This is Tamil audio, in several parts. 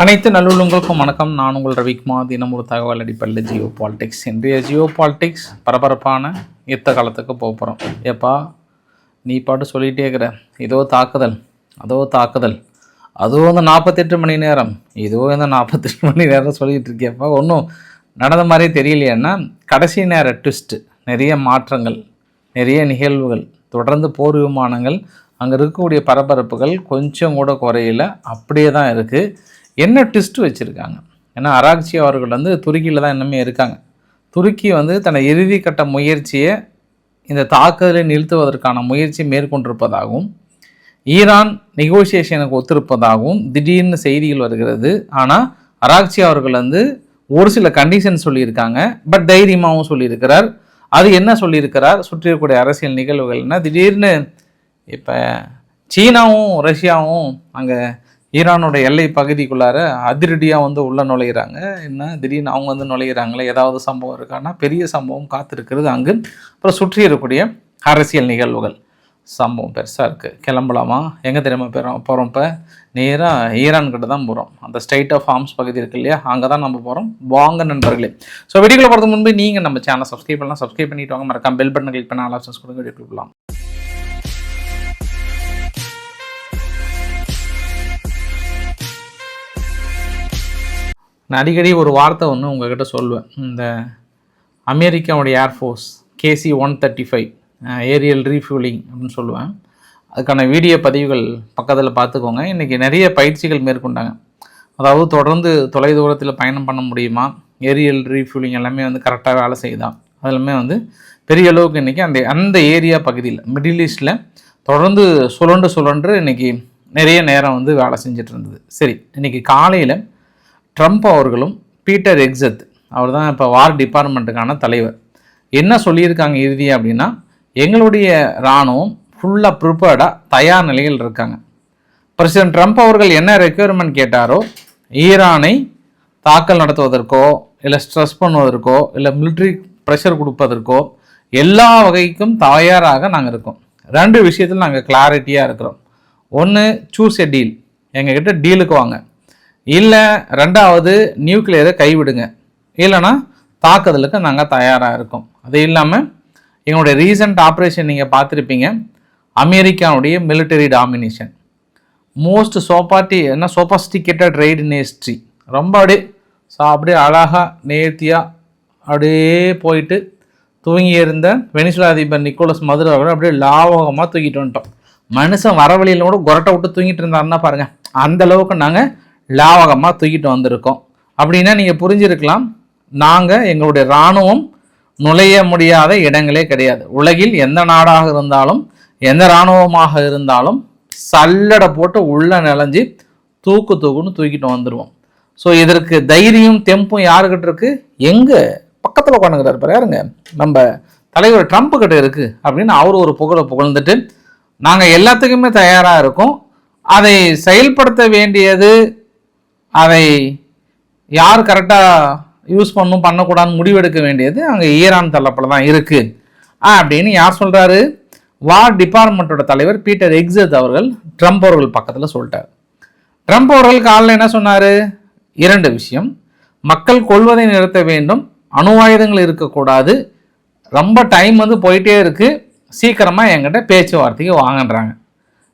அனைத்து நல்லுள்ளங்களுக்கும் வணக்கம். நான் உங்கள் ரவிக்குமார் தினம் ஒரு தகவல் அடிப்படையில் ஜியோ பாலிடிக்ஸ். இன்றைய ஜியோ பாலிடிக்ஸ் பரபரப்பான யுத்த காலத்துக்கு போக போகிறோம் ஏப்பா நீ பாட்டு சொல்லிகிட்டே இருக்கிற. இதோ தாக்குதல் அதோ தாக்குதல் அதோ இந்த நாற்பத்தெட்டு மணி நேரம் இதோ இந்த நாற்பத்தெட்டு மணி நேரம் சொல்லிகிட்டு இருக்கியப்பா. ஒன்றும் நடந்த மாதிரியே தெரியலையேன்னா கடைசி நேர ட்விஸ்ட்டு நிறைய மாற்றங்கள் நிறைய நிகழ்வுகள் தொடர்ந்து போர் விமானங்கள் அங்கே இருக்கக்கூடிய பரபரப்புகள் கொஞ்சம் கூட குறையில. அப்படியே தான் இருக்குது என்ன ட்விஸ்ட் வச்சுருக்காங்க? ஏன்னா அராக்சி அவர்கள் வந்து துருக்கியில் தான் இன்னுமே இருக்காங்க. துருக்கி வந்து தன்னை இறுதி கட்ட முயற்சியை இந்த தாக்குதலை நிறுத்துவதற்கான முயற்சி மேற்கொண்டிருப்பதாகவும் ஈரான் நெகோசியேஷனுக்கு ஒத்திருப்பதாகவும் திடீர்னு செய்திகள் வருகிறது. ஆனால் அராக்சி அவர்கள் வந்து ஒரு சில கண்டிஷன் சொல்லியிருக்காங்க பட் தைரியமாகவும் சொல்லியிருக்கிறார். அது என்ன சொல்லியிருக்கிறார்? சுற்றியிருக்கக்கூடிய அரசியல் நிகழ்வுகள்னா திடீர்னு இப்போ சீனாவும் ரஷ்யாவும் அங்கே ஈரானோட எல்லை பகுதிக்குள்ளார அதிரடியாக வந்து உள்ளே நுழையிறாங்க. என்ன? திடீர்னு அவங்க வந்து நுழையிறாங்களே? ஏதாவது சம்பவம் இருக்கான்னா பெரிய சம்பவம் காத்திருக்கிறது அங்கு. அப்புறம் சுற்றி இருக்கக்கூடிய அரசியல் நிகழ்வுகள். சம்பவம் பெருசாக இருக்குது கிளம்பலாமா? எங்கே தெரியுமா போகிறோம் போகிறோம் இப்போ. நேராக ஈரான் கிட்ட தான் போகிறோம் அந்த ஸ்டேட் ஆஃப் ஆர்ம்ஸ் பகுதி இருக்கு இல்லையா? அங்கே தான் நம்ம போகிறோம் வாங்க நண்பர்களே. ஸோ வீடியோக்குள்ள போகிறதுக்கு முன்பு நீங்கள் நம்ம சேனல் சப்ஸ்கிரைப் பண்ணலாம். சப்ஸ்கிரைப் பண்ணிட்டு வாங்க. மறக்காம பெல் பட்டன் கிளிக் பண்ண ஆலோசன்ஸ் கொடுங்க. வீடியோ கொடுக்கலாம் நான் அடிக்கடி ஒரு வார்த்தை ஒன்று உங்கள்கிட்ட சொல்லுவேன் இந்த அமெரிக்காவுடைய air force KC one thirty five aerial refuelling அப்படின்னு சொல்லுவேன். அதுக்கான வீடியோ பதிவுகள் பக்கத்தில் பார்த்துக்கோங்க. இன்றைக்கி நிறைய பயிற்சிகள் மேற்கொண்டாங்க. அதாவது தொடர்ந்து தொலைதூரத்தில் பயணம் பண்ண முடியுமா? ஏரியல் ரீஃபியூலிங் எல்லாமே வந்து கரெக்டாக வேலை செய்யுதா? அதெல்லாமே வந்து பெரிய அளவுக்கு இன்றைக்கி அந்த அந்த ஏரியா பகுதியில் மிடில் ஈஸ்டில் தொடர்ந்து சுழன்று சுழன்று இன்றைக்கி நிறைய நேரம் வந்து வேலை செஞ்சுட்டு இருந்தது. சரி இன்றைக்கி காலையில் ட்ரம்ப் அவர்களும் பீட்டர் எக்ஸத் அவர் தான் இப்போ வார் டிபார்ட்மெண்ட்டுக்கான தலைவர். என்ன சொல்லியிருக்காங்க இறுதி அப்படின்னா எங்களுடைய இராணுவம் ஃபுல்லாக ப்ரிப்பேர்டாக தயார் நிலையில் இருக்காங்க. பிரசிடென்ட் ட்ரம்ப் அவர்கள் என்ன ரெக்யர்மெண்ட் கேட்டாரோ ஈரானை தாக்கல் நடத்துவதற்கோ இல்லை ஸ்ட்ரெஸ் பண்ணுவதற்கோ இல்லை மிலிட்ரி ப்ரெஷர் கொடுப்பதற்கோ எல்லா வகைக்கும் தயாராக நாங்கள் இருக்கோம். ரெண்டு விஷயத்தில் நாங்கள் கிளாரிட்டியாக இருக்கிறோம். ஒன்று சூஸ் எ டீல் எங்ககிட்ட டீலுக்கு வாங்க. இல்லை ரெண்டாவது நியூக்ளியரை கைவிடுங்க. இல்லைன்னா தாக்குதலுக்கு நாங்கள் தயாராக இருக்கோம். அது இல்லாமல் எங்களுடைய ரீசன்ட் ஆப்ரேஷன் நீங்கள் பார்த்துருப்பீங்க. அமெரிக்காவுடைய மிலிட்டரி டாமினேஷன் மோஸ்ட் சோபாட்டி என்ன சோபாஸ்டிகேட்டட் ரைடு இன் ஹிஸ்ட்ரி ரொம்ப அப்படியே ஸோ அப்படியே அழகாக நேர்த்தியாக அப்படியே போயிட்டு தூங்கி இருந்த வெனிசுலா அதிபர் நிக்கோலஸ் மதுரை அவர்கள் அப்படியே லாவகமாக தூக்கிட்டு வந்துட்டோம். மனுஷன் வர வழியில் கூட கொரட்டை விட்டு தூங்கிட்டு இருந்தாருன்னா பாருங்கள் அந்த அளவுக்கு நாங்கள் லாவகமாக தூக்கிட்டு வந்திருக்கோம். அப்படின்னா நீங்கள் புரிஞ்சிருக்கலாம் நாங்கள் எங்களுடைய இராணுவம் நுழைய முடியாத இடங்களே கிடையாது. உலகில் எந்த நாடாக இருந்தாலும் எந்த இராணுவமாக இருந்தாலும் சல்லடை போட்டு உள்ளே நிலஞ்சி தூக்கு தூக்குன்னு தூக்கிட்டு வந்துடுவோம் ஸோ இதற்கு தைரியம் தெம்பும் யாருக்கிட்ட இருக்கு? எங்கே? பக்கத்தில் உட்காந்துக்கிறார் பாரு யாருங்க? நம்ம தலைவர் ட்ரம்ப் கிட்ட இருக்குது அப்படின்னு அவர் ஒரு புகழை புகழ்ந்துட்டு நாங்கள் எல்லாத்துக்குமே தயாராக இருக்கோம். அதை செயல்படுத்த வேண்டியது அதை யார் கரெக்டாக யூஸ் பண்ணும் பண்ணக்கூடாதுன்னு முடிவெடுக்க வேண்டியது அங்கே ஈரான் தரப்பில் தான் இருக்குது அப்படின்னு யார் சொல்கிறாரு வார் டிபார்ட்மெண்ட்டோட தலைவர் பீட்டர் எக்ஸத் அவர்கள் ட்ரம்ப் அவர்கள் பக்கத்தில் சொல்லிட்டார். ட்ரம்ப் அவர்கள் காலையில் என்ன சொன்னார்? இரண்டு விஷயம். மக்கள் கொள்வதை நிறுத்த வேண்டும். அணு ஆயுதங்கள் இருக்கக்கூடாது. ரொம்ப டைம் வந்து போயிட்டே இருக்குது சீக்கிரமாக என்கிட்ட பேச்சுவார்த்தைக்கு வாங்கன்றாங்க.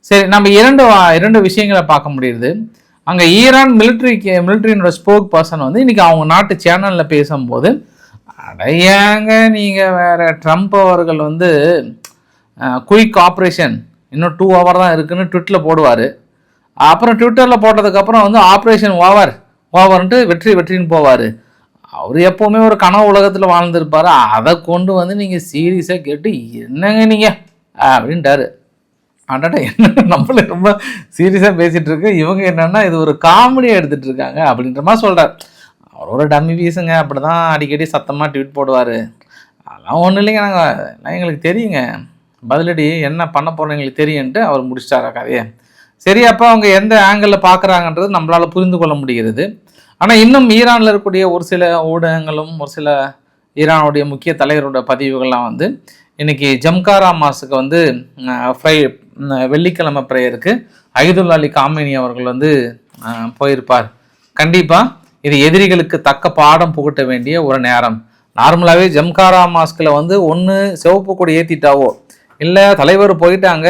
சரி நம்ம இரண்டு வா- இரண்டு விஷயங்களை பார்க்க முடியுது. அங்கே ஈரான் மிலிட்ரிக்கு மிலிட்ரியினோட ஸ்போக் பர்சன் வந்து இன்றைக்கி அவங்க நாட்டு சேனலில் பேசும்போது அடையாங்க நீங்கள் வேறு ட்ரம்ப் அவர்கள் வந்து குயிக் ஆப்ரேஷன் இன்னும் டூ ஹவர் தான் இருக்குன்னு ட்விட்டில் போடுவார். அப்புறம் ட்விட்டரில் போட்டதுக்கப்புறம் வந்து ஆப்ரேஷன் ஓவர் ஓவர்ன்ட்டு வெற்றி வெற்றின்னு போவார். அவர் எப்போவுமே ஒரு கனவு உலகத்தில் வாழ்ந்துருப்பார். அதை கொண்டு வந்து நீங்கள் சீரியஸாக கேட்டு என்னங்க நீங்கள் அப்படின்ட்டாரு. அடடா என்ன நம்மள ரொம்ப சீரியஸாக பேசிகிட்டு இருக்கு இவங்க என்னென்னா இது ஒரு காமெடியாக எடுத்துகிட்டு இருக்காங்க அப்படின்ற மாதிரி சொல்கிறார் அவர் ஒரு டம்மி பீஸுங்க அப்படி தான் அடிக்கடி சத்தமாக ட்வீட் போடுவார். அதெல்லாம் ஒன்றும் இல்லைங்க நாங்கள் எங்களுக்கு தெரியுங்க. பதிலடி என்ன பண்ண போகிறோம் எங்களுக்கு தெரியுன்ட்டு அவர் முடிச்சிட்டாரா கதையை. சரி அப்போ அவங்க எந்த ஆங்கிளில் பார்க்குறாங்கன்றது நம்மளால் புரிந்து கொள்ள முடிகிறது. ஆனால் இன்னும் ஈரானில் இருக்கக்கூடிய ஒரு சில ஊடகங்களும் ஒரு சில ஈரானுடைய முக்கிய தலைவரோட பதிவுகள்லாம் வந்து இன்றைக்கி ஜம்காரா மாஸுக்கு வந்து அஹ், ஃப்ரை வெள்ளிக்கிழமை ப்ரேயருக்கு ஐதுல் அலி காமினி அவர்கள் வந்து போயிருப்பார். கண்டிப்பாக இது எதிரிகளுக்கு தக்க பாடம் புகட்ட வேண்டிய ஒரு நேரம். நார்மலாகவே ஜம்காரா மாஸ்கில் வந்து ஒன்று சிவப்பு கொடி ஏற்றிட்டாவோ இல்லை தலைவர் போயிட்டாங்க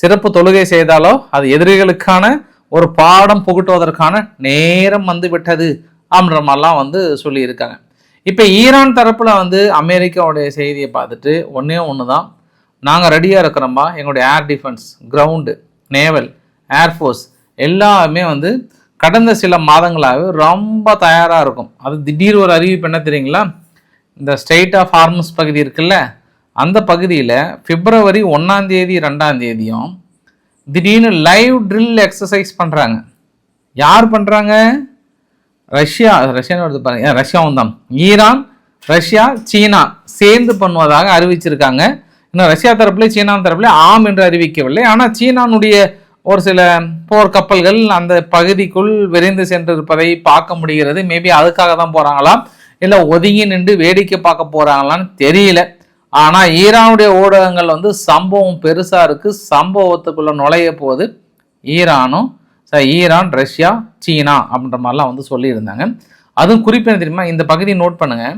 சிறப்பு தொழுகை செய்தாலோ அது எதிரிகளுக்கான ஒரு பாடம் புகட்டுவதற்கான நேரம் வந்து விட்டது அப்படின்ற மாதிரிலாம் வந்து சொல்லியிருக்காங்க. இப்போ ஈரான் தரப்பில் வந்து அமெரிக்காவுடைய செய்தியை பார்த்துட்டு ஒன்றே ஒன்று தான் நாங்கள் ரெடியாக இருக்கிறோம்மா. எங்களுடைய air defence ground naval air force எல்லாமே வந்து கடந்த சில மாதங்களாகவே ரொம்ப தயாராக இருக்கும். அது திடீர் ஒரு அறிவிப்பு என்ன தெரியுங்களா? இந்த ஸ்டேட் ஆஃப் ஹார்மஸ் பகுதி இருக்குல்ல அந்த பகுதியில் பிப்ரவரி ஒன்றாந்தேதி ரெண்டாந்தேதியும் திடீர்னு லைவ் ட்ரில் எக்ஸசைஸ் பண்ணுறாங்க யார் பண்ணுறாங்க ரஷ்யா ரஷ்யான்னு வருது பாருங்க. ரஷ்யாவும் தான் ஈரான் ரஷ்யா சீனா சேர்ந்து பண்ணுவதாக அறிவிச்சிருக்காங்க. இன்னும் ரஷ்யா தரப்புல சீனா தரப்புல ஆம் என்று அறிவிக்கவில்லை. ஆனால் சீனானுடைய ஒரு சில போர் கப்பல்கள் அந்த பகுதிக்குள் விரைந்து சென்றிருப்பதை பார்க்க முடிகிறது. மேபி அதுக்காக தான் போகிறாங்களா இல்லை ஒதுங்கி நின்று வேடிக்கை பார்க்க போகிறாங்களான்னு தெரியல. ஆனால் ஈரானுடைய ஊடகங்கள் வந்து சம்பவம் பெருசாக இருக்குது சம்பவத்துக்குள்ளே நுழைய போது ஈரானும் ச ஈரான் ரஷ்யா சீனா அப்படின்ற மாதிரிலாம் வந்து சொல்லியிருந்தாங்க. அதுவும் குறிப்பு தெரியுமா? இந்த பகுதியை நோட் பண்ணுங்கள்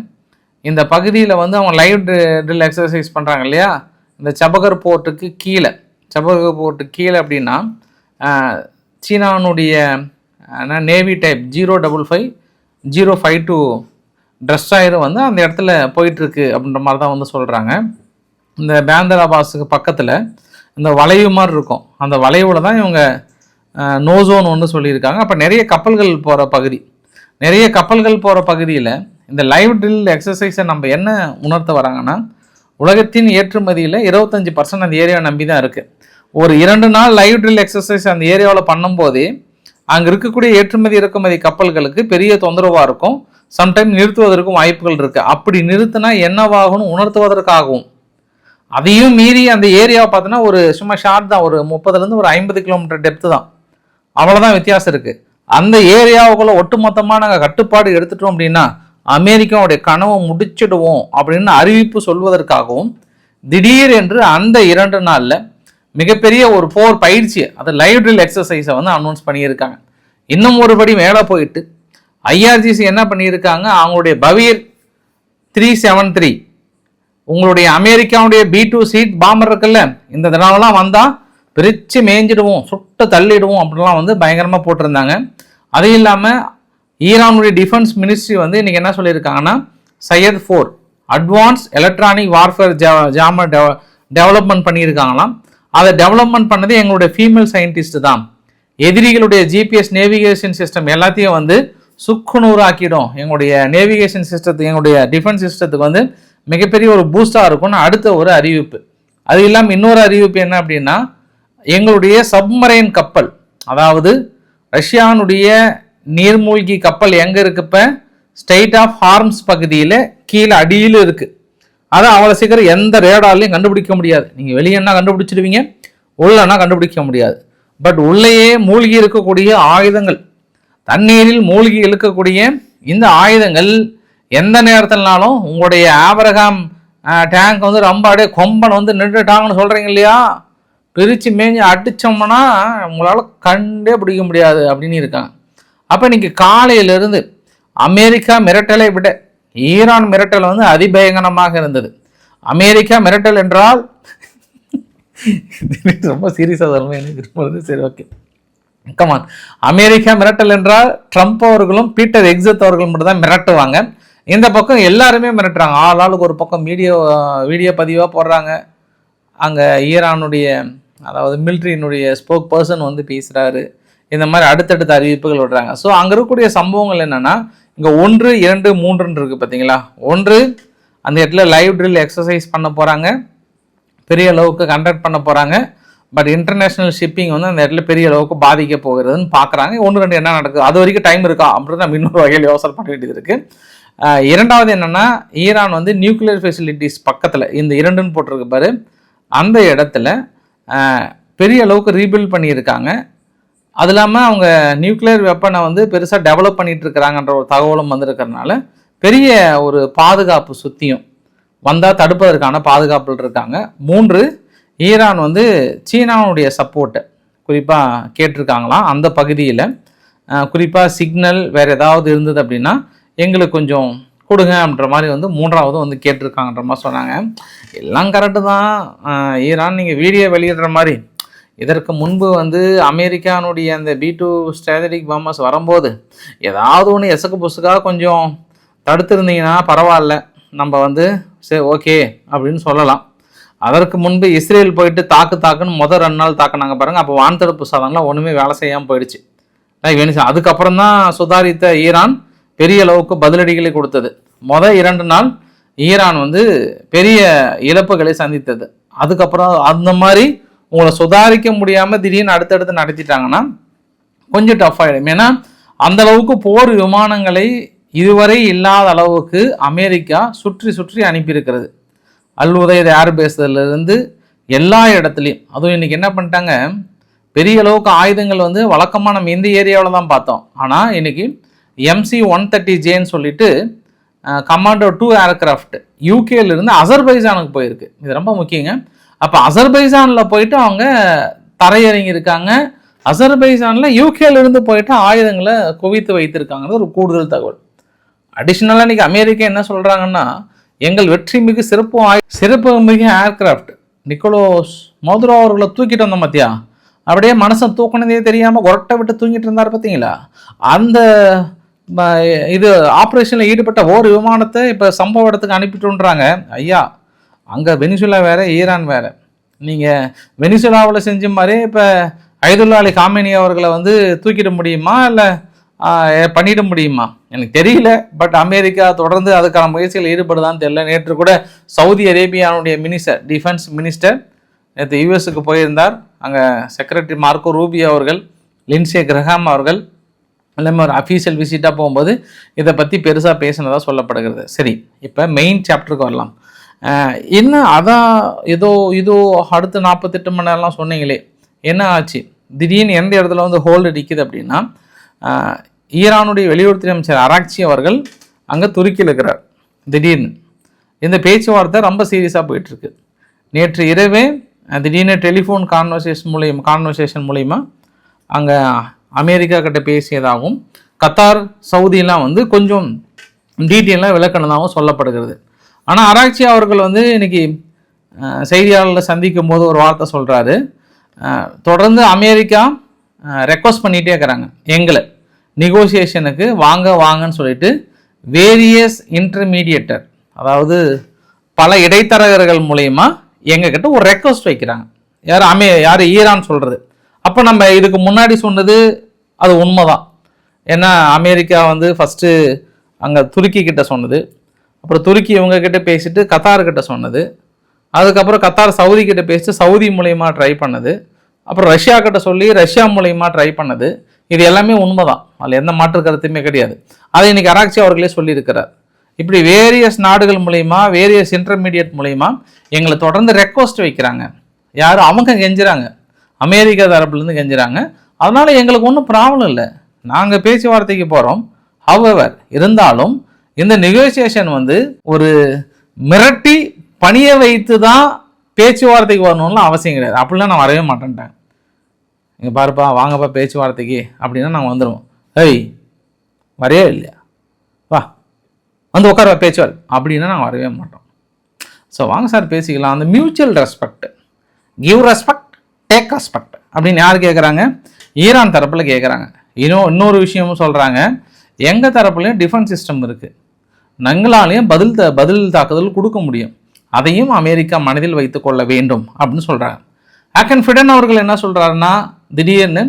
இந்த பகுதியில் வந்து அவங்க லைவ் ட்ரில் எக்ஸசைஸ் பண்ணுறாங்க இல்லையா? இந்த சபகர் போர்ட்டுக்கு கீழே. சபகர் போர்ட்டுக்கு கீழே அப்படின்னா சீனானுடைய navy type zero double five zero five two dress ஆயிரும் வந்து அந்த இடத்துல போயிட்டுருக்கு அப்படின்ற மாதிரி தான் வந்து சொல்கிறாங்க இந்த பேந்தராபாஸுக்கு பக்கத்தில் இந்த வளைவு மாதிரி இருக்கும். அந்த வளைவில் தான் இவங்க நோசோன் ஒன்று சொல்லியிருக்காங்க. அப்போ நிறைய கப்பல்கள் போகிற பகுதி. நிறைய கப்பல்கள் போகிற பகுதியில் இந்த லைவ் ட்ரில் எக்ஸசைஸை நம்ம என்ன உணர்த்த வராங்கன்னா உலகத்தின் ஏற்றுமதியில் இருபத்தஞ்சி பர்சன்ட் அந்த ஏரியாவை நம்பி தான் இருக்குது ஒரு இரண்டு நாள் லைவ் ட்ரில் எக்ஸசைஸ் அந்த ஏரியாவில் பண்ணும்போதே அங்கே இருக்கக்கூடிய ஏற்றுமதி இறக்குமதி கப்பல்களுக்கு பெரிய தொந்தரவாக இருக்கும். சம்டைம் நிறுத்துவதற்கும் வாய்ப்புகள் இருக்குது அப்படி நிறுத்தினா என்னவாகும்னு உணர்த்துவதற்காகவும் அதையும் மீறி அந்த ஏரியாவை பார்த்தோன்னா ஒரு சும்மா ஷார்ட் தான் ஒரு முப்பதுலேருந்து ஒரு ஐம்பது கிலோமீட்டர் டெப்த்து தான். அவ்வளோதான் வித்தியாசம் இருக்குது அந்த ஏரியாவுக்குள்ளே ஒட்டுமொத்தமாக நாங்கள் கட்டுப்பாடு எடுத்துட்டோம் அப்படின்னா அமெரிக்காவுடைய கனவை முடிச்சிடுவோம் அப்படின்னு அறிவிப்பு சொல்வதற்காகவும் திடீர் என்று அந்த இரண்டு நாளில் மிகப்பெரிய ஒரு போர் பயிற்சி அது லைவ் ட்ரில் எக்ஸசைஸை வந்து அனௌன்ஸ் பண்ணியிருக்காங்க. இன்னும் ஒருபடி மேலே போயிட்டு ஐஆர்ஜிசி என்ன பண்ணியிருக்காங்க? அவங்களுடைய பவீர் த்ரீ செவன் த்ரீ உங்களுடைய அமெரிக்காவுடைய பி டூ சீட் பாம்பர் இருக்குல்ல இந்த தினம்லாம் வந்தால் பிரித்து மேய்ஞ்சிடுவோம் சுட்டு தள்ளிடுவோம் அப்படிலாம் வந்து பயங்கரமாக போட்டிருந்தாங்க. அதுவும் இல்லாமல் ஈரானுடைய டிஃபென்ஸ் மினிஸ்ட்ரி வந்து இன்னைக்கு என்ன சொல்லியிருக்காங்கன்னா சையத் four advance electronic warfare ஜாம development பண்ணியிருக்காங்களாம். அதை டெவலப்மெண்ட் பண்ணது எங்களுடைய ஃபீமேல் சயின்டிஸ்ட் தான். எதிரிகளுடைய ஜிபிஎஸ் நேவிகேஷன் சிஸ்டம் எல்லாத்தையும் வந்து சுக்குநூறாக்கிடும். எங்களுடைய நேவிகேஷன் சிஸ்டத்துக்கு எங்களுடைய டிஃபென்ஸ் சிஸ்டத்துக்கு வந்து மிகப்பெரிய ஒரு பூஸ்டாக இருக்கும்னு அடுத்த ஒரு அறிவிப்பு. அது இல்லாமல் இன்னொரு அறிவிப்பு என்ன அப்படின்னா எங்களுடைய சப்மரைன் கப்பல் அதாவது ரஷ்யானுடைய நீர்மூழ்கி கப்பல் எங்கே இருக்குப்ப? ஸ்டேட் ஆஃப் ஹார்ம்ஸ் பகுதியில் கீழே அடியில் இருக்குது அதை அவ்வளோ சீக்கிரம் எந்த ரேடாலையும் கண்டுபிடிக்க முடியாது. நீங்கள் வெளியேன்னா கண்டுபிடிச்சிடுவீங்க உள்ளனா கண்டுபிடிக்க முடியாது. பட் உள்ளேயே மூழ்கி இருக்கக்கூடிய ஆயுதங்கள் தண்ணீரில் மூழ்கி இழுக்கக்கூடிய இந்த ஆயுதங்கள் எந்த நேரத்தில்னாலும் உங்களுடைய ஆபரகாம் டேங்க் வந்து ரொம்ப அப்படியே கொம்பன் வந்து நின்றுட்டாங்கன்னு சொல்கிறீங்க இல்லையா? பிரித்து மேஞ்சி அடித்தோம்னா உங்களால் கண்டே பிடிக்க முடியாது அப்படின்னு இருக்காங்க. அப்போ இன்றைக்கி காலையிலிருந்து அமெரிக்கா மிரட்டலை விட ஈரான் மிரட்டல் வந்து அதிபயங்கரமாக இருந்தது. அமெரிக்கா மிரட்டல் என்றால் ரொம்ப சீரியஸாக தருமே எனக்கு சரி ஓகே கமான் அமெரிக்கா மிரட்டல் என்றால் ட்ரம்ப் அவர்களும் பீட்டர் எக்ஸத் அவர்கள் மட்டும் தான் மிரட்டுவாங்க. இந்த பக்கம் எல்லாருமே மிரட்டுறாங்க. ஆள் ஆளுக்கு ஒரு பக்கம் வீடியோ வீடியோ பதிவாக போடுறாங்க. அங்கே ஈரானுடைய அதாவது மிலிட்ரியினுடைய ஸ்போக் பர்சன் வந்து பேசுகிறாரு இந்த மாதிரி அடுத்தடுத்த அறிவிப்புகள் விடுறாங்க. ஸோ அங்கே இருக்கக்கூடிய சம்பவங்கள் என்னென்னா இங்கே ஒன்று இரண்டு மூன்றுன்னு இருக்குது பார்த்தீங்களா ஒன்று அந்த இடத்துல லைவ் ட்ரில் எக்ஸசைஸ் பண்ண போகிறாங்க பெரிய அளவுக்கு கண்டக்ட் பண்ண போகிறாங்க பட் இன்டர்நேஷ்னல் ஷிப்பிங் வந்து அந்த இடத்துல பெரிய அளவுக்கு பாதிக்க போகிறதுன்னு பார்க்குறாங்க ஒன்று ரெண்டு என்ன நடக்குது? அது வரைக்கும் டைம் இருக்கா? அப்படின்னு நம்ம இன்னொரு வகையில் யோசனை பண்ண வேண்டியது இருக்குது இரண்டாவது என்னென்னா ஈரான் வந்து நியூக்ளியர் ஃபெசிலிட்டிஸ் பக்கத்தில் இந்த இரண்டுன்னு போட்டிருக்கு பாரு. அந்த இடத்துல பெரிய அளவுக்கு ரீபில்ட் பண்ணியிருக்காங்க. அது இல்லாமல் அவங்க நியூக்ளியர் வெப்பனை வந்து பெருசாக டெவலப் பண்ணிகிட்டு இருக்கிறாங்கன்ற ஒரு தகவலும் வந்திருக்கிறதுனால பெரிய ஒரு பாதுகாப்பு சுற்றியும் வந்தால் தடுப்பதற்கான பாதுகாப்பில் இருக்காங்க. மூன்று ஈரான் வந்து சீனாவுடைய சப்போர்ட்டை குறிப்பாக கேட்டிருக்காங்களாம். அந்த பகுதியில் குறிப்பாக சிக்னல் வேறு ஏதாவது இருந்தது அப்படின்னா எங்களுக்கு கொஞ்சம் கொடுங்க அப்படின்ற மாதிரி வந்து மூன்றாவது வந்து கேட்டிருக்காங்கன்ற மாதிரி சொன்னாங்க. எல்லாம் கரெக்டு தான். ஈரான் நீங்கள் வீடியோ வெளியிடுற மாதிரி இதற்கு முன்பு வந்து அமெரிக்கானுடைய அந்த பி டூ ஸ்ட்ராட்டஜிக் பாம்பர்ஸ் வரும்போது ஏதாவது ஒன்று எசக்கு புசுக்காக கொஞ்சம் தடுத்திருந்தீங்கன்னா பரவாயில்ல. நம்ம வந்து சரி ஓகே அப்படின்னு சொல்லலாம். அதற்கு முன்பு இஸ்ரேல் போயிட்டு தாக்கு தாக்குன்னு முதல் ரெண்டு நாள் தாக்குனாங்க பாருங்கள் அப்போ வான்தடுப்பு சாதனம்லாம் ஒன்றுமே வேலை செய்யாமல் போயிடுச்சு. ரைட், அதுக்கப்புறம் தான் சுதாரித்த ஈரான் பெரிய அளவுக்கு பதிலடிகளை கொடுத்தது. மொதல் இரண்டு நாள் ஈரான் வந்து பெரிய இழப்புகளை சந்தித்தது. அதுக்கப்புறம் அந்த மாதிரி உங்களை சுதாரிக்க முடியாமல் திடீர்னு அடுத்தடுத்து நடத்திட்டாங்கன்னா கொஞ்சம் டஃப் ஆகிடும் ஏன்னா அந்த அளவுக்கு போர் விமானங்களை இதுவரை இல்லாத அளவுக்கு அமெரிக்கா சுற்றி சுற்றி அனுப்பியிருக்கிறது. அல் உதயத் ஏர்பேஸ்லேருந்து எல்லா இடத்துலையும். அதுவும் இன்னைக்கு என்ன பண்ணிட்டாங்க? பெரிய அளவுக்கு ஆயுதங்கள் வந்து வழக்கமாக நம்ம இந்த ஏரியாவில் தான் பார்த்தோம். ஆனால் இன்னைக்கு எம்சி ஒன் தேர்ட்டி ஜேன்னு சொல்லிட்டு கமாண்டோ டூ ஏர்கிராஃப்ட் யூகேலேருந்து அசர்பைஜானுக்கு போயிருக்கு. இது ரொம்ப முக்கியங்க. அப்போ அசர்பைசானில் போயிட்டு அவங்க தரையிறங்கியிருக்காங்க. அசர்பைசானில் யூகேலேருந்து போயிட்டு ஆயுதங்களை குவித்து வைத்திருக்காங்கிறது ஒரு கூடுதல் தகவல். அடிஷ்னலாக இன்றைக்கி அமெரிக்கா என்ன சொல்கிறாங்கன்னா எங்கள் வெற்றி மிகு சிறப்பு ஆய் சிறப்பு மிகு ஏர்கிராஃப்ட் நிக்கோலோஸ் மோதுரோ அவர்களை தூக்கிட்டு வந்தோம் மத்தியா அப்படியே மனசை தூக்குனதே தெரியாமல் கொரட்டை விட்டு தூங்கிட்டு இருந்தார் பார்த்தீங்களா அந்த இது ஆப்ரேஷனில் ஈடுபட்ட ஓர் விமானத்தை இப்போ சம்பவ இடத்துக்கு அனுப்பிட்டுன்றாங்க. ஐயா அங்கே வெனிசுலா வேறு ஈரான் வேறு. நீங்கள் வெனிசுலாவில் செஞ்ச மாதிரி இப்போ ஐதுல்லா அலி காமினி அவர்களை வந்து தூக்கிட முடியுமா? இல்லை பண்ணிட முடியுமா? எனக்கு தெரியல பட் அமெரிக்கா தொடர்ந்து அதுக்கான முயற்சியில் ஈடுபடுதான்னு தெரியல. நேற்று கூட சவுதி அரேபியானுடைய மினிஸ்டர் டிஃபென்ஸ் மினிஸ்டர் நேற்று யூஎஸுக்கு போயிருந்தார். அங்கே செக்ரட்டரி மார்க்கோ ரூபி அவர்கள் லின்சே கிரஹாம் அவர்கள் எல்லாமே ஒரு அஃபீஷியல் விசிட்டாக போகும்போது இதை பற்றி பெருசாக பேசினதாக சொல்லப்படுகிறது. சரி இப்போ மெயின் சாப்டருக்கு வரலாம். என்ன அதான் ஏதோ இதோ அடுத்த நாற்பத்தெட்டு மணி நேரம்லாம் சொன்னீங்களே என்ன ஆச்சு? திடீர்னு எந்த இடத்துல வந்து ஹோல்டு அடிக்குது அப்படின்னா ஈரானுடைய வெளியுறவுத்துறை அமைச்சர் அராக்சி அவர்கள் அங்கே துருக்கியில் இருக்கிறார் திடீர்னு. இந்த பேச்சுவார்த்தை ரொம்ப சீரியஸாக போயிட்டுருக்கு. நேற்று இரவே திடீர்னு டெலிஃபோன் கான்வர்சேஷன் மூலியம் கான்வர்சேஷன் மூலிமா அங்கே அமெரிக்கா கிட்ட பேசியதாகவும் கத்தார் சவுதியெல்லாம் வந்து கொஞ்சம் டீட்டெயிலாக விளக்கணதாகவும் சொல்லப்படுகிறது. ஆனால் ஆராய்ச்சி அவர்கள் வந்து இன்னைக்கு செய்தியாளர்களை சந்திக்கும் போது ஒரு வார்த்தை சொல்கிறாரு தொடர்ந்து அமெரிக்கா ரெக்வஸ்ட் பண்ணிகிட்டே இருக்கிறாங்க. எங்களை. நெகோசியேஷனுக்கு வாங்க வாங்கன்னு சொல்லிட்டு வேரியஸ் இன்டர்மீடியேட்டர் அதாவது பல இடைத்தரகர்கள் மூலயமா எங்ககிட்ட ஒரு ரெக்வஸ்ட் வைக்கிறாங்க. யார் அமே யார் ஈரான் சொல்கிறது அப்போ நம்ம இதுக்கு முன்னாடி சொன்னது அது உண்மை தான் ஏன்னா அமெரிக்கா வந்து ஃபஸ்ட்டு அங்கே துருக்கி கிட்ட சொன்னது. அப்புறம் துருக்கி இவங்க கிட்ட பேசிட்டு கத்தார் கிட்ட சொன்னது. அதுக்கப்புறம் கத்தார் சவுதி கிட்ட பேசிட்டு சவுதி மூலயமா ட்ரை பண்ணது. அப்புறம் ரஷ்யா கிட்ட சொல்லி ரஷ்யா மூலயமா ட்ரை பண்ணது. இது எல்லாமே உண்மைதான். அதில் எந்த மாற்று கருத்துமே கிடையாது. அதை இன்னைக்கு அராக்சி அவர்களே சொல்லியிருக்கிறார். இப்படி வேரியஸ் நாடுகள் மூலயமா வேரியஸ் இன்டர்மீடியட் மூலயமா எங்களை தொடர்ந்து ரெக்வஸ்ட் வைக்கிறாங்க. யார்? அவங்க கெஞ்சுறாங்க. அமெரிக்கா தரப்புலேருந்து கெஞ்சுறாங்க. அதனால் எங்களுக்கு ஒன்றும் ப்ராப்ளம் இல்லை. நாங்கள் பேச்சுவார்த்தைக்கு போகிறோம் ஹவவர் இருந்தாலும் இந்த நெகோசியேஷன் வந்து ஒரு மிரட்டி பணிய வைத்து தான் பேச்சுவார்த்தைக்கு வரணும்லாம் அவசியம் கிடையாது. அப்படிலாம் நான் வரவே மாட்டேன்ட்டேன். இங்கே பாருப்பா வாங்கப்பா பேச்சுவார்த்தைக்கு அப்படின்னா நாங்கள் வந்துடுவோம் ஏய் வரையே இல்லையா? வா வந்து உட்கார பேச்சுவார் அப்படின்னா நாங்கள் வரவே மாட்டோம். ஸோ வாங்க சார் பேசிக்கலாம். அந்த mutual respect give respect take respect அப்படின்னு யார் கேட்குறாங்க ஈரான் தரப்பில் கேட்குறாங்க இன்னும் இன்னொரு விஷயமும் சொல்கிறாங்க எங்கள் தரப்புலையும் டிஃபென்ஸ் சிஸ்டம் இருக்குது நங்களாலையும் பதில் த பதில் தாக்குதல் கொடுக்க முடியும். அதையும் அமெரிக்கா மனதில் வைத்து கொள்ள வேண்டும் அப்படின்னு சொல்கிறாங்க ஆக்கன் ஃபிடன் அவர்கள் என்ன சொல்கிறாருன்னா திடீர்னு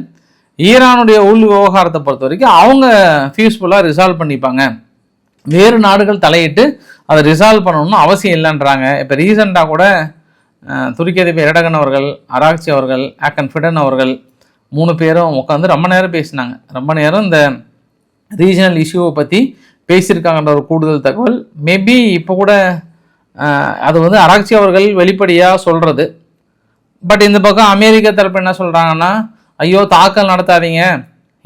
ஈரானுடைய உள் விவகாரத்தை பொறுத்த வரைக்கும் அவங்க ஃபீஸ்ஃபுல்லாக ரிசால்வ் பண்ணிப்பாங்க. வேறு நாடுகள் தலையிட்டு அதை ரிசால்வ் பண்ணணும்னு அவசியம் இல்லைன்றாங்க. இப்போ ரீசெண்டாக கூட துருக்கி அதிபர் எரடகன் அவர்கள் அராக்சி அவர்கள் ஆக்கன் ஃபிடன் அவர்கள் மூணு பேரும் உட்காந்து ரொம்ப நேரம் பேசினாங்க. ரொம்ப நேரம் இந்த ரீஜனல் இஷ்யூவை பற்றி பேசியிருக்காங்கன்ற ஒரு கூடுதல் தகவல். மேபி இப்போ கூட அது வந்து அராக்சி அவர்கள் வெளிப்படையாக சொல்கிறது பட் இந்த பக்கம் அமெரிக்க தரப்பு என்ன சொல்கிறாங்கன்னா ஐயோ தாக்கல் நடத்தாதீங்க.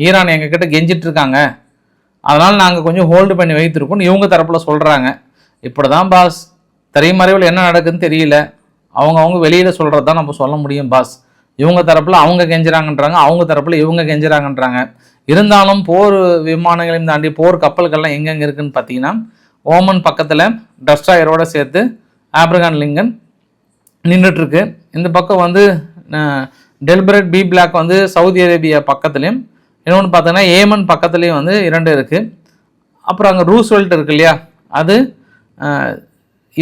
ஈரான் எங்ககிட்ட கெஞ்சிட்ருக்காங்க. அதனால் நாங்கள் கொஞ்சம் ஹோல்டு பண்ணி வைத்திருக்கோம்னு இவங்க தரப்பில் சொல்கிறாங்க இப்படி தான் பாஸ் திரைமறைவில் என்ன நடக்குதுன்னு தெரியல. அவங்க அவங்க வெளியில் சொல்கிறது தான் நம்ம சொல்ல முடியும் பாஸ். இவங்க தரப்பில் அவங்க கெஞ்சுறாங்கன்றாங்க அவங்க தரப்பில் இவங்க கெஞ்சுறாங்கன்றாங்க. இருந்தாலும் போர் விமானங்களையும் தாண்டி போர் கப்பல்கள்லாம் எங்கெங்கே இருக்குன்னு பார்த்தீங்கன்னா ஓமன் பக்கத்தில் டஸ்ட்ராயரோட சேர்த்து ஆப்ரகான் லிங்கன் நின்றுட்டுருக்கு. இந்த பக்கம் வந்து டெல்பரட் பி பிளாக் வந்து சவுதி அரேபியா பக்கத்துலேயும் இன்னொன்று பார்த்தோன்னா ஏமன் பக்கத்துலேயும் வந்து இரண்டு இருக்குது அப்புறம் அங்கே ரூஸ்வெல்ட் இருக்கு இல்லையா? அது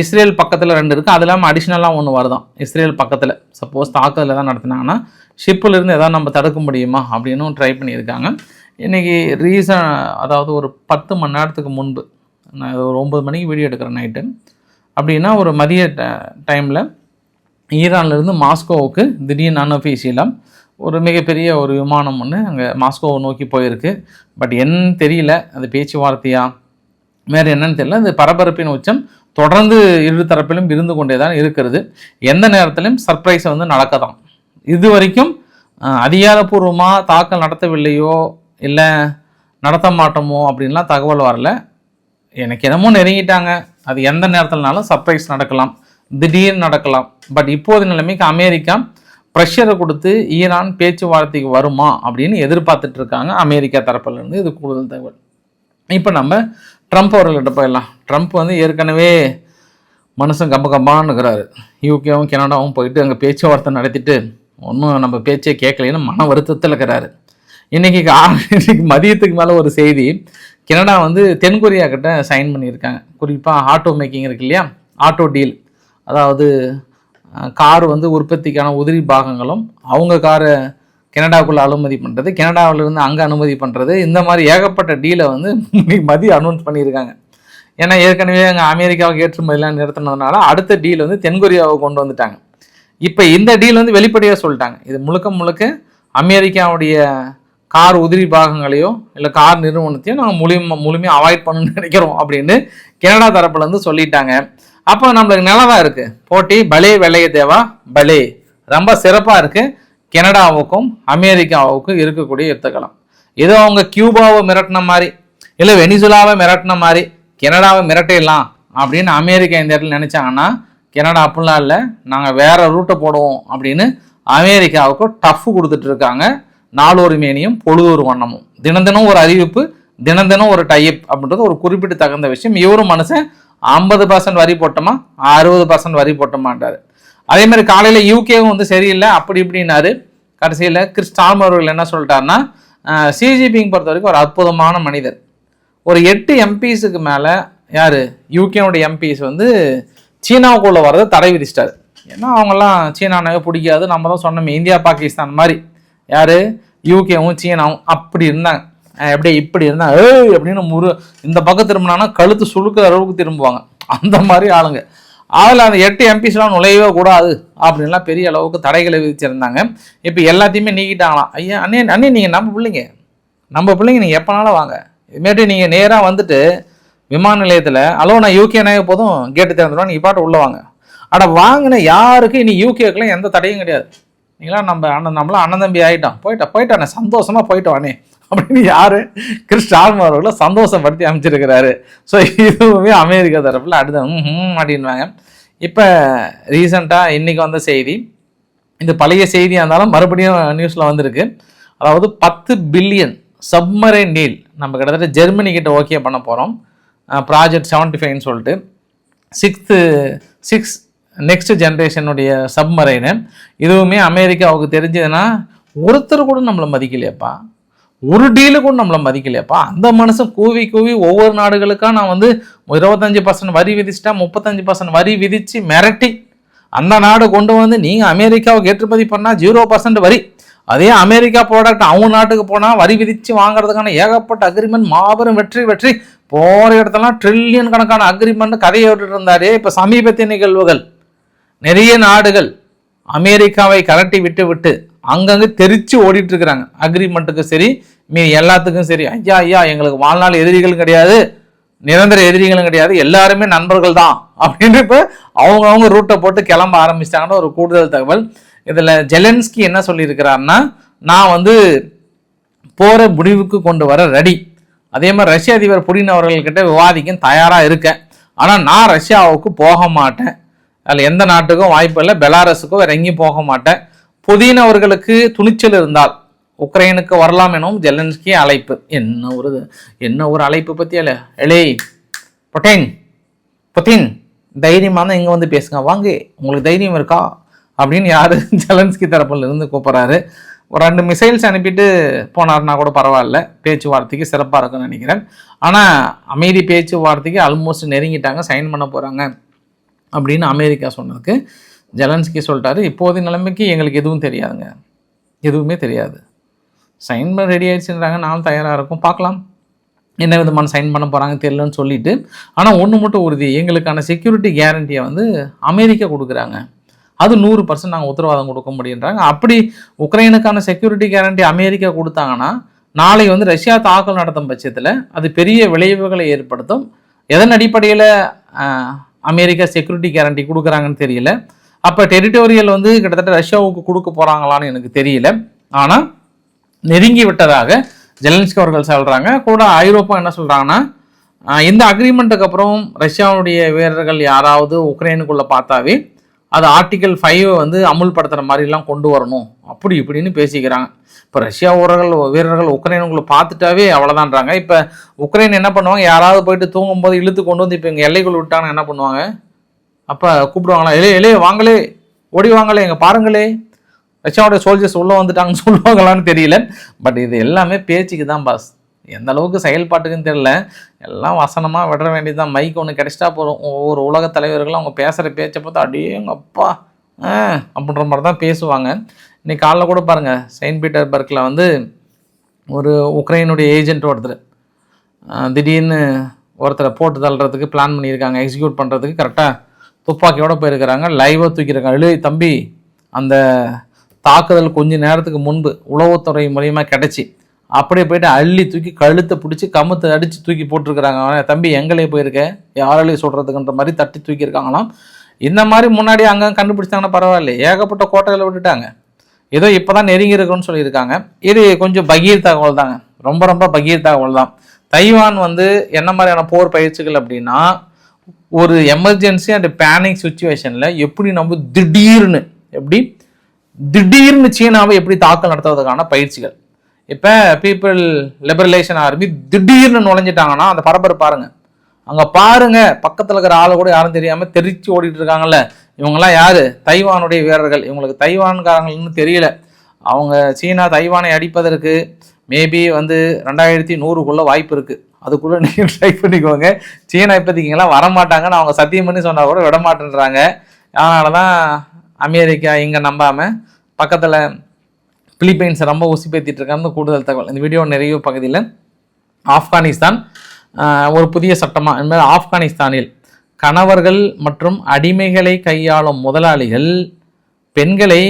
இஸ்ரேல் பக்கத்தில் ரெண்டு இருக்குது அது இல்லாமல் அடிஷ்னலாக ஒன்று வருதான். இஸ்ரேல் பக்கத்தில். சப்போஸ் தாக்குதலில் தான் நடத்தினாங்கன்னா ஷிப்பில் இருந்து எதாவது நம்ம தடுக்க முடியுமா அப்படின்னும் ட்ரை பண்ணியிருக்காங்க. இன்றைக்கி ரீசன் அதாவது ஒரு பத்து மணி நேரத்துக்கு முன்பு நான் ஒரு ஒம்பது மணிக்கு வீடியோ எடுக்கிறேன் நைட்டு அப்படின்னா ஒரு மதிய டைமில் ஈரான்லேருந்து மாஸ்கோவுக்கு திடீர்னு அன்அஃபீஷியலாக ஒரு மிகப்பெரிய ஒரு விமானம் ஒன்று அங்கே மாஸ்கோவை நோக்கி போயிருக்கு. பட் என்னன்னு தெரியல அது பேச்சுவார்த்தையா? வேறு என்னன்னு தெரியல. இந்த பரபரப்பின் உச்சம் தொடர்ந்து இரு தரப்பிலும் இருந்து கொண்டே தான் இருக்கிறது. எந்த நேரத்திலும் சர்ப்ரைஸ் வந்து நடக்க தான் இது வரைக்கும் அதிகாரப்பூர்வமாக தாக்கல் நடத்தவில்லையோ இல்லை நடத்த மாட்டோமோ அப்படின்லாம் தகவல் வரல. எனக்கு என்னமோ நெருங்கிட்டாங்க. அது எந்த நேரத்தில்னாலும் சர்ப்ரைஸ் நடக்கலாம். திடீர்னு நடக்கலாம். பட் இப்போது நிலைமைக்கு அமெரிக்கா ப்ரெஷரை கொடுத்து ஈரான் பேச்சுவார்த்தைக்கு வருமா அப்படின்னு எதிர்பார்த்துட்டு இருக்காங்க. அமெரிக்கா தரப்புலேருந்து இது கூடுதல் தகவல். இப்போ நம்ம ட்ரம்ப் அவர்கள்ட்ட போயிடலாம். ட்ரம்ப் வந்து ஏற்கனவே மனுஷன் கம்ப கம்பான்னுக்கிறாரு யூகேவும் கனடாவும் போயிட்டு அங்கே பேச்சுவார்த்தை நடத்திட்டு ஒன்றும் நம்ம பேச்சே கேட்கலைன்னு மன வருத்தத்தில் இருக்கிறாரு. இன்னைக்கு இன்னைக்கு மதியத்துக்கு மேலே ஒரு செய்தி. கனடா வந்து தென்கொரியா கிட்ட சைன் பண்ணியிருக்காங்க. குறிப்பாக ஆட்டோ மேக்கிங் இருக்கு இல்லையா? ஆட்டோ டீல் அதாவது கார் வந்து உற்பத்திக்கான உதிரி பாகங்களும் அவங்க காரை கனடாவுக்குள்ளே அனுமதி பண்ணுறது கனடாவிலிருந்து அங்கே அனுமதி பண்ணுறது இந்த மாதிரி ஏகப்பட்ட டீலை வந்து மதியம் அனௌன்ஸ் பண்ணியிருக்காங்க. ஏன்னா ஏற்கனவே அங்கே அமெரிக்காவுக்கு ஏற்றுமதியெல்லாம் நிறுத்தினதுனால அடுத்த டீல் வந்து தென்கொரியாவை கொண்டு வந்துட்டாங்க. இப்போ இந்த டீல் வந்து வெளிப்படையாக சொல்லிட்டாங்க. இது முழுக்க முழுக்க அமெரிக்காவுடைய கார் உதிரி பாகங்களையோ இல்லை கார் நிறுவனத்தையோ நாங்கள் முழுமை முழுமையாக அவாய்ட் பண்ணணும்னு நினைக்கிறோம் அப்படின்னு கனடா தரப்புல இருந்து சொல்லிட்டாங்க. அப்போ நம்மளுக்கு நல்லா தான் இருக்குது போட்டி பலே வெள்ளைய தேவா பலே. ரொம்ப சிறப்பாக இருக்குது கனடாவுக்கும் அமெரிக்காவுக்கும் இருக்கக்கூடிய யுத்தகலம். ஏதோ அவங்க கியூபாவை மிரட்டின மாதிரி இல்லை வெனிசுலாவை மிரட்டின மாதிரி கனடாவை மிரட்டிடலாம் அப்படின்னு அமெரிக்கா இந்த இடத்துல நினச்சாங்கன்னா கனடா அப்படிலாம் இல்லை. நாங்கள் வேறு ரூட்டை போடுவோம் அப்படின்னு அமெரிக்காவுக்கு டஃப் கொடுத்துட்டு இருக்காங்க. நாளொரு மேனியும் பொழுதொரு வண்ணமும். தினம் தினம் ஒரு அறிவிப்பு தினம் தினம் ஒரு டைப் அப்படின்றது ஒரு குறிப்பிட்டு தகுந்த விஷயம். இவரும் மனுஷன் ஐம்பது பர்சன்ட் வரி போட்டோமா? அறுபது பர்சன்ட் வரி போட்டோமான்றாரு. அதே மாதிரி காலையில் யூகேவும் வந்து சரியில்லை. அப்படி இப்படின்னாரு. கடைசியில் கிறிஸ்டாம் அவர்கள் என்ன சொல்லிட்டாருன்னா சிஜிபிங் பொறுத்த வரைக்கும் ஒரு அற்புதமான மனிதர். ஒரு எட்டு எம்பிஸுக்கு மேலே யார்? யூகேனுடைய எம்பிஸ் வந்து சீனாவுக்குள்ளே வரதை தடை விதிச்சிட்டாரு. ஏன்னா அவங்கெல்லாம் சீனானாவே பிடிக்காது. நம்ம தான் சொன்னோமே இந்தியா பாகிஸ்தான் மாதிரி. யார்? யூகேவும் சீனாவும் அப்படி இருந்தாங்க. எப்படியே அப்படியே இப்படி இருந்தா ஏய் அப்படின்னு முரு இந்த பக்கம் திரும்பினானா கழுத்து சுழுக்கிற அளவுக்கு திரும்புவாங்க. அந்த மாதிரி ஆளுங்க. அதில் அந்த எட்டு எம்பிஸ்லாம் நுழையவே கூடாது அப்படின்லாம் பெரிய அளவுக்கு தடைகளை விதிச்சிருந்தாங்க. இப்போ எல்லாத்தையுமே நீக்கிட்டாங்களாம். ஐயா அண்ணே அண்ணே நீங்கள் நம்ம பிள்ளைங்க. நம்ம பிள்ளைங்க நீங்கள் எப்போனாலும் வாங்க. இதுமாரி நீங்கள் நேராக வந்துட்டு விமான நிலையத்தில் அலோ நான் யூகேனே போதும் கேட்டு திறந்துடுவோம் நீ பாட்டு உள்ளே வாங்க. அட வாங்கின யாருக்கு? இனி யூகேக்கெல்லாம் எந்த தடையும் கிடையாது. நீங்களா நம்ம அண்ணன் நம்மளாம் அண்ணன் தம்பி ஆகிட்டான் போயிட்டா போயிட்டானே சந்தோஷமாக போயிட்டு வானே. அப்படின்னு கிறிஸ்ட் கிறிஸ்டான் அவர்களை சந்தோஷப்படுத்தி அமைச்சிருக்கிறாரு. ஸோ இதுவுமே அமெரிக்கா தரப்பில் அடுத்த ம் அப்படின்வாங்க இப்போ ரீசண்டாக இன்றைக்கி வந்த செய்தி இந்த பழைய செய்தியாக இருந்தாலும் மறுபடியும் நியூஸில் வந்திருக்கு. அதாவது பத்து பில்லியன் சப்மரைன் டீல் நம்ம கிட்டத்தட்ட ஜெர்மனி கிட்ட ஓகே பண்ண போகிறோம் ப்ராஜெக்ட் செவன்ட்டி ஃபைவ்னு சொல்லிட்டு சிக்ஸ்த்து சிக்ஸ் நெக்ஸ்ட் ஜென்ரேஷனுடைய சப்மரைனு இதுவுமே அமெரிக்காவுக்கு தெரிஞ்சதுன்னா ஒருத்தர் கூட நம்மளை மதிக்கலையப்பா. ஒரு டீலு கூட நம்மளை மதிக்கலையப்பா. அந்த மனுஷன் கூவி கூவி ஒவ்வொரு நாடுகளுக்காக நான் வந்து இருபத்தஞ்சி பர்சன்ட் வரி விதிச்சிட்டேன் முப்பத்தஞ்சு பர்சன்ட் வரி விதித்து மிரட்டி அந்த நாடு கொண்டு வந்து நீங்கள் அமெரிக்காவுக்கு ஏற்றுமதி பண்ணால் ஜீரோ பர்சன்ட் வரி. அதே அமெரிக்கா ப்ராடக்ட் அவங்க நாட்டுக்கு போனால் வரி விதித்து வாங்குறதுக்கான ஏகப்பட்ட அக்ரிமெண்ட் மாபெரும் வெற்றி வெற்றி. போகிற இடத்தெல்லாம் ட்ரில்லியன் கணக்கான அக்ரிமெண்ட் கதையை விட்டுட்டு இருந்தாரே. இப்போ சமீபத்திய நிகழ்வுகள் நிறைய நாடுகள் அமெரிக்காவை கரட்டி விட்டு விட்டு அங்கங்கே தெரிச்சு ஓடிட்டு இருக்கிறாங்க. சரி மீதி எல்லாத்துக்கும் சரி. ஐயா ஐயா எங்களுக்கு வாழ்நாள் எதிரிகளும் கிடையாது நிரந்தர எதிரிகளும் கிடையாது எல்லாருமே நண்பர்கள் தான். அப்படின்னு இப்போ அவங்கவுங்க ரூட்டை போட்டு கிளம்ப ஆரம்பிச்சிட்டாங்கன்னு ஒரு கூடுதல் தகவல். இதில் ஜெலன்ஸ்கி என்ன சொல்லியிருக்கிறாருன்னா நான் வந்து போகிற முடிவுக்கு கொண்டு வர ரெடி அதே மாதிரி ரஷ்ய அதிபர் புடின் அவர்கள்கிட்ட விவாதிக்க தயாராக இருக்கேன். ஆனால் நான் ரஷ்யாவுக்கு போக மாட்டேன். அதில் எந்த நாட்டுக்கும் வாய்ப்பு இல்லை பெலாரஸுக்கும் வேற எங்கேயும் போக மாட்டேன். புதின் அவர்களுக்கு துணிச்சல் இருந்தால் உக்ரைனுக்கு வரலாம் எனவும் ஜெலன்ஸ்கி அழைப்பு. என்ன ஒரு என்ன ஒரு அழைப்பு பற்றியல எலே புட்டின் புட்டின் தைரியமாக தான் இங்கே வந்து பேசுங்க. வாங்க உங்களுக்கு தைரியம் இருக்கா? அப்படின்னு யார் ஜெலன்ஸ்கி தரப்புல இருந்து கூப்பிட்றாரு. ஒரு ரெண்டு மிசைல்ஸ் அனுப்பிட்டு போனார்னா கூட பரவாயில்ல. பேச்சுவார்த்தைக்கு சிறப்பாக இருக்கும்னு நினைக்கிறேன். ஆனால் அமைதி பேச்சுவார்த்தைக்கு ஆல்மோஸ்ட் நெருங்கிட்டாங்க. சைன் பண்ண போகிறாங்க அப்படின்னு அமெரிக்கா சொன்னதுக்கு ஜெலன்ஸ்கி சொல்லிட்டாரு. இப்போதைய நிலைமைக்கு எங்களுக்கு எதுவும் தெரியாதுங்க. எதுவுமே தெரியாது. சைன் பண்ண ரெடி ஆயிடுச்சுன்றாங்க. நானும் தயாராக இருக்கும். பார்க்கலாம். என்ன விதமான சைன் பண்ண போகிறாங்க தெரியலன்னு சொல்லிட்டு. ஆனால் ஒன்று மட்டும் உறுதி. எங்களுக்கான செக்யூரிட்டி கேரண்டியை வந்து அமெரிக்கா கொடுக்குறாங்க. அது நூறு பர்சன்ட் நாங்கள் உத்தரவாதம் கொடுக்க முடியுன்றாங்க அப்படி உக்ரைனுக்கான செக்யூரிட்டி கேரண்டி அமெரிக்கா கொடுத்தாங்கன்னா நாளை வந்து ரஷ்யா தாக்கல் நடத்தும் பட்சத்தில் அது பெரிய விளைவுகளை ஏற்படுத்தும். எதன் அடிப்படையில் அமெரிக்கா செக்யூரிட்டி கேரண்டி கொடுக்குறாங்கன்னு தெரியல. அப்போ டெரிட்டோரியல் வந்து கிட்டத்தட்ட ரஷ்யாவுக்கு கொடுக்க போகிறாங்களான்னு எனக்கு தெரியல. ஆனால் நெருங்கி விட்டதாக ஜெலன்ஸ்கி அவர்கள் சொல்கிறாங்க கூட ஐரோப்பா என்ன சொல்கிறாங்கன்னா இந்த அக்ரிமெண்ட்டுக்கு அப்புறம் ரஷ்யாவுடைய வீரர்கள் யாராவது உக்ரைனுக்குள்ளே பார்த்தாவே அது ஆர்டிக்கல் ஃபைவ் வந்து அமுல்படுத்துகிற மாதிரிலாம் கொண்டு வரணும். அப்படி இப்படின்னு பேசிக்கிறாங்க. இப்போ ரஷ்யா வீரர்கள் வீரர்கள் உங்களை பார்த்துட்டாவே அவ்வளோதான்றாங்க இப்போ உக்ரைன் என்ன பண்ணுவாங்க? யாராவது போயிட்டு தூங்கும்போது இழுத்து கொண்டு வந்து இப்போ எங்கள் எல்லைக்குள்ள விட்டாங்கன்னா என்ன பண்ணுவாங்க? அப்போ கூப்பிடுவாங்களா? எலே எலே வாங்களே ஓடி வாங்களே எங்கள் பாருங்களே. ரஷ்யாவோட சோல்ஜர்ஸ் உள்ளே வந்துட்டாங்கன்னு சொல்லுவாங்களான்னு தெரியல. பட் இது எல்லாமே பேச்சுக்கு தான் பாஸ் எந்த அளவுக்கு செயல்பாட்டுக்குன்னு தெரியல. எல்லாம் வசனமாக விட வேண்டியதுதான். மைக் ஒன்று கிடச்சிட்டா போதும். ஒவ்வொரு உலக தலைவர்களும் அவங்க பேசுகிற பேச்சை பார்த்தா அப்படியே எங்கள் அப்பா. அப்படின்ற மாதிரி தான் பேசுவாங்க. இன்றைக்கி காலைல கூட பாருங்கள் செயின்ட் பீட்டர்பர்க்கில் வந்து ஒரு உக்ரைனுடைய ஏஜென்ட் ஒருத்தர் திடீர்னு ஒருத்தரை போட்டு தள்ளுறதுக்கு பிளான் பண்ணியிருக்காங்க. எக்ஸிக்யூட் பண்ணுறதுக்கு கரெக்டாக துப்பாக்கியோடு போயிருக்கிறாங்க. லைவாக தூக்கியிருக்காங்க. எழுதி தம்பி அந்த தாக்குதல் கொஞ்ச நேரத்துக்கு முன்பு உளவுத்துறை மூலியமாக கிடச்சி. அப்படியே போயிட்டு அள்ளி தூக்கி கழுத்தை பிடிச்சி கமுத்தை அடித்து தூக்கி போட்டிருக்கிறாங்க. தம்பி எங்களே போயிருக்க? யாராலையும் சொல்கிறதுக்குன்ற மாதிரி தட்டி தூக்கியிருக்காங்களாம். இந்த மாதிரி முன்னாடி அங்கே கண்டுபிடிச்சாங்கன்னா பரவாயில்ல. ஏகப்பட்ட கோட்டையில் விட்டுட்டாங்க. ஏதோ இப்போ தான் நெருங்கி இருக்குன்னு சொல்லியிருக்காங்க. இது கொஞ்சம் பகீர் தகவல் தாங்க. ரொம்ப ரொம்ப பகீர் தகவல் தான். தைவான் வந்து என்ன மாதிரியான போர் பயிற்சிகள் அப்படின்னா ஒரு எமர்ஜென்சி அண்ட் பேனிக் சுச்சுவேஷனில் எப்படி நம்ம திடீர்னு எப்படி திடீர்னு சீனாவை எப்படி தாக்கல் நடத்துவதற்கான பயிற்சிகள். இப்போ பீப்புள் லிபரலேஷன் ஆர்மி திடீர்னு நுழைஞ்சிட்டாங்கன்னா அந்த பரபரப்பு பாருங்க. அங்கே பாருங்க பக்கத்தில் இருக்கிற ஆளை கூட யாரும் தெரியாமல் தெரிச்சு ஓடிட்டு இருக்காங்கல்ல. இவங்கெல்லாம் யாரு? தைவானுடைய வீரர்கள். இவங்களுக்கு தைவான்காரங்கள்னு தெரியல. அவங்க சீனா தைவானை அடிப்பதற்கு மேபி வந்து ரெண்டாயிரத்தி நூறுக்குள்ளே வாய்ப்பு இருக்குது அதுக்குள்ளே நீங்கள் ட்ரை பண்ணிக்கோங்க. சீனா இப்போதைக்கெல்லாம் வரமாட்டாங்கன்னு அவங்க சத்தியம் பண்ணி சொன்னால் கூட விடமாட்டேன்றாங்க. அதனால தான் அமெரிக்கா இங்கே நம்பாமல் பக்கத்தில் பிலிப்பைன்ஸை ரொம்ப உசிப்பேற்றிட்டு பேத்திட்டு கூடுதல் தகவல். இந்த வீடியோ நிறைய பகுதியில் ஆப்கானிஸ்தான் ஒரு புதிய சட்டமாக இனிமேல் ஆப்கானிஸ்தானில் கணவர்கள் மற்றும் அடிமைகளை கையாளும் முதலாளிகள் பெண்களை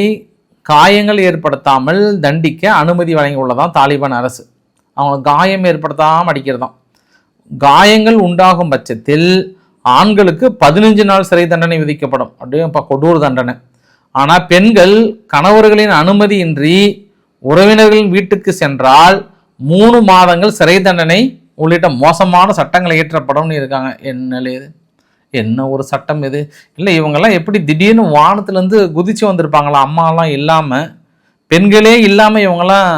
காயங்கள் ஏற்படுத்தாமல் தண்டிக்க அனுமதி வழங்கியுள்ளதான் தாலிபான் அரசு. அவங்களுக்கு காயம் ஏற்படுத்தாமல் அடிக்கிறதாம். காயங்கள் உண்டாகும் பட்சத்தில் ஆண்களுக்கு பதினஞ்சு நாள் சிறை தண்டனை விதிக்கப்படும். அப்படியே இப்போ கொடூர் தண்டனை. ஆனால் பெண்கள் கணவர்களின் அனுமதியின்றி உறவினர்களின் வீட்டுக்கு சென்றால் மூணு மாதங்கள் சிறை தண்டனை உள்ளிட்ட மோசமான சட்டங்கள் இயற்றப்படும் இருக்காங்க. என்ன இது? என்ன ஒரு சட்டம் இது? இல்லை இவங்கெல்லாம் எப்படி திடீர்னு வானத்துலேருந்து குதிச்சு வந்திருப்பாங்களா? அம்மாலாம் இல்லாமல் பெண்களே இல்லாமல் இவங்கெல்லாம்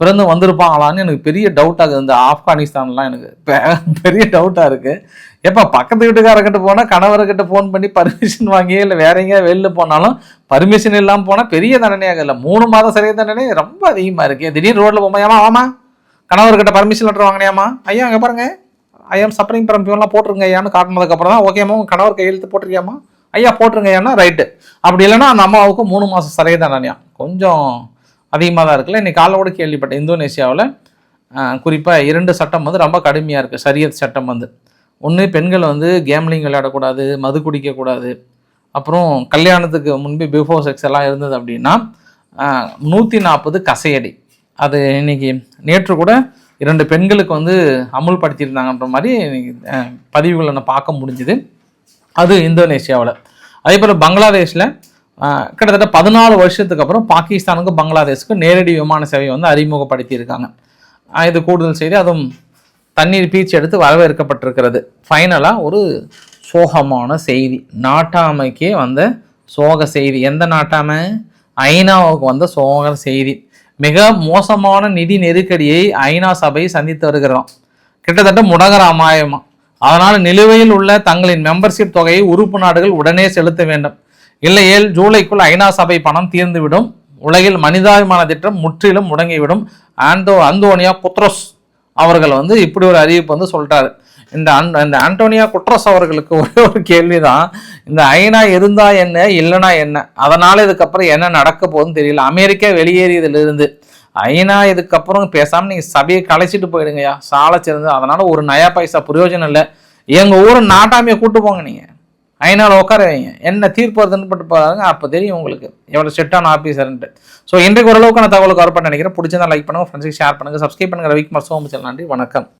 பிறந்து வந்திருப்பாங்களான்னு எனக்கு பெரிய டவுட்டாக இருக்குது. இந்த ஆப்கானிஸ்தான்லாம் எனக்கு பெ- பெரிய டவுட்டாக இருக்குது எப்போ பக்கத்து வீட்டுக்காரர்கிட்ட போனால் கணவர்கிட்ட ஃபோன் பண்ணி பர்மிஷன் வாங்கி இல்லை. வேற எங்கேயா வெளில போனாலும் பர்மிஷன் இல்லாமல் போனால் பெரிய தண்டனையாக இல்லை. மூணு மாதம் சிறை தண்டனை ரொம்ப அதிகமாக இருக்குது திடீர்னு ரோட்டில் போமா ஏமா ஆமா கணவர்கிட்ட பர்மிஷன் லெட்டர் வாங்கினியாமா ஐயா அங்கே பாருங்கள் ஐயா சப்ரிங் சப்பரிங் போட்டுருங்க ஐயான்னு காட்டினதுக்கப்புறம் தான் ஓகேம்மா உங்கள் கணவர் கையெழுத்து போட்டிருக்கியாமா ஐயா போட்டுருங்க ஐயானா ரைட்டு அப்படி இல்லைன்னா அந்த அம்மாவுக்கு மூணு மாதம் சிறை தண்டனையா? கொஞ்சம் அதிகமாக தான் இருக்குல்ல. இன்னைக்கு காலோட கூட கேள்விப்பட்டேன். இந்தோனேஷியாவில் குறிப்பாக இரண்டு சட்டம் வந்து ரொம்ப கடுமையாக இருக்குது சரியத் சட்டம் வந்து. ஒன்று பெண்கள் வந்து கேம்லிங் விளையாடக்கூடாது மது குடிக்கக்கூடாது. அப்புறம் கல்யாணத்துக்கு முன்பே பிஃபோர் செக்ஸ் எல்லாம் இருந்தது அப்படின்னா நூற்றி நாற்பது கசையடி. அது இன்னைக்கு நேற்று கூட இரண்டு பெண்களுக்கு வந்து அமுல்படுத்தியிருந்தாங்கன்ற மாதிரி பதிவுகளை நான் பார்க்க முடிஞ்சுது. அது இந்தோனேஷியாவில். அதே போல் பங்களாதேஷில் கிட்டத்தட்ட பதினாலு வருஷத்துக்கு அப்புறம் பாகிஸ்தானுக்கும் பங்களாதேஷுக்கும் நேரடி விமான சேவை வந்து அறிமுகப்படுத்தியிருக்காங்க. இது கூடுதல் செய்தி அதுவும் தண்ணீர் பீச்சு எடுத்து வரவேற்கப்பட்டிருக்கிறது. ஃபைனலாக ஒரு சோகமான செய்தி. நாட்டாமைக்கே வந்த சோக செய்தி. எந்த நாட்டாமை? ஐநாவுக்கு வந்த சோக செய்தி. மிக மோசமான நிதி நெருக்கடியை ஐநா சபை சந்தித்து வருகிறோம் கிட்டத்தட்ட முடங்கர அமாயமா. அதனால் நிலுவையில் உள்ள தங்களின் மெம்பர்ஷிப் தொகையை உறுப்பு நாடுகள் உடனே செலுத்த வேண்டும். இல்லையேல் ஜூலைக்குள் ஐநா சபை பணம் தீர்ந்துவிடும். உலகில் மனிதாபிமான திட்டம் முற்றிலும் முடங்கிவிடும். ஆண்டோ அந்தோனியா குத்ரோஸ் அவர்கள் வந்து இப்படி ஒரு அறிவிப்பு வந்து சொல்கிறாரு இந்த அன் இந்த ஆண்டோனியா குட்ரஸ் அவர்களுக்கு ஒரே ஒரு கேள்வி தான் இந்த ஐநா இருந்தா என்ன இல்லைனா என்ன? அதனால் இதுக்கப்புறம் என்ன நடக்க போகுதுன்னு தெரியல. அமெரிக்கா வெளியேறியதுலேருந்து. ஐநா இதுக்கப்புறம் பேசாமல் நீங்கள் சபையை கலைச்சிட்டு போயிடுங்கய்யா. சாலை சிறந்து அதனால் ஒரு நயா பைசா பிரயோஜனம் இல்லை. எங்கள் ஊரை நாட்டாமையை கூட்டு போங்க நீங்கள் ஐநாவில் உட்கார வைங்க. என்ன தீர்ப்பு வருதுன்னு பட்டு பாருங்க அப்போ தெரியும் உங்களுக்கு. எவ்வளோ செட்டான ஆஃபீஸர்ன்ட்டு ஸோ இன்றைக்கு ஓரளவுக்கான தகவல் கவர் பண்ண நினைக்கிறேன். பிடிச்சதான் லைக் பண்ணுங்க ஃப்ரெண்ட்ஸுக்கு ஷேர் பண்ணுங்கள் சப்ஸ்கிரைப் பண்ணுங்கள் ரவிக்குமார் சோமச்சல் நன்றி வணக்கம்.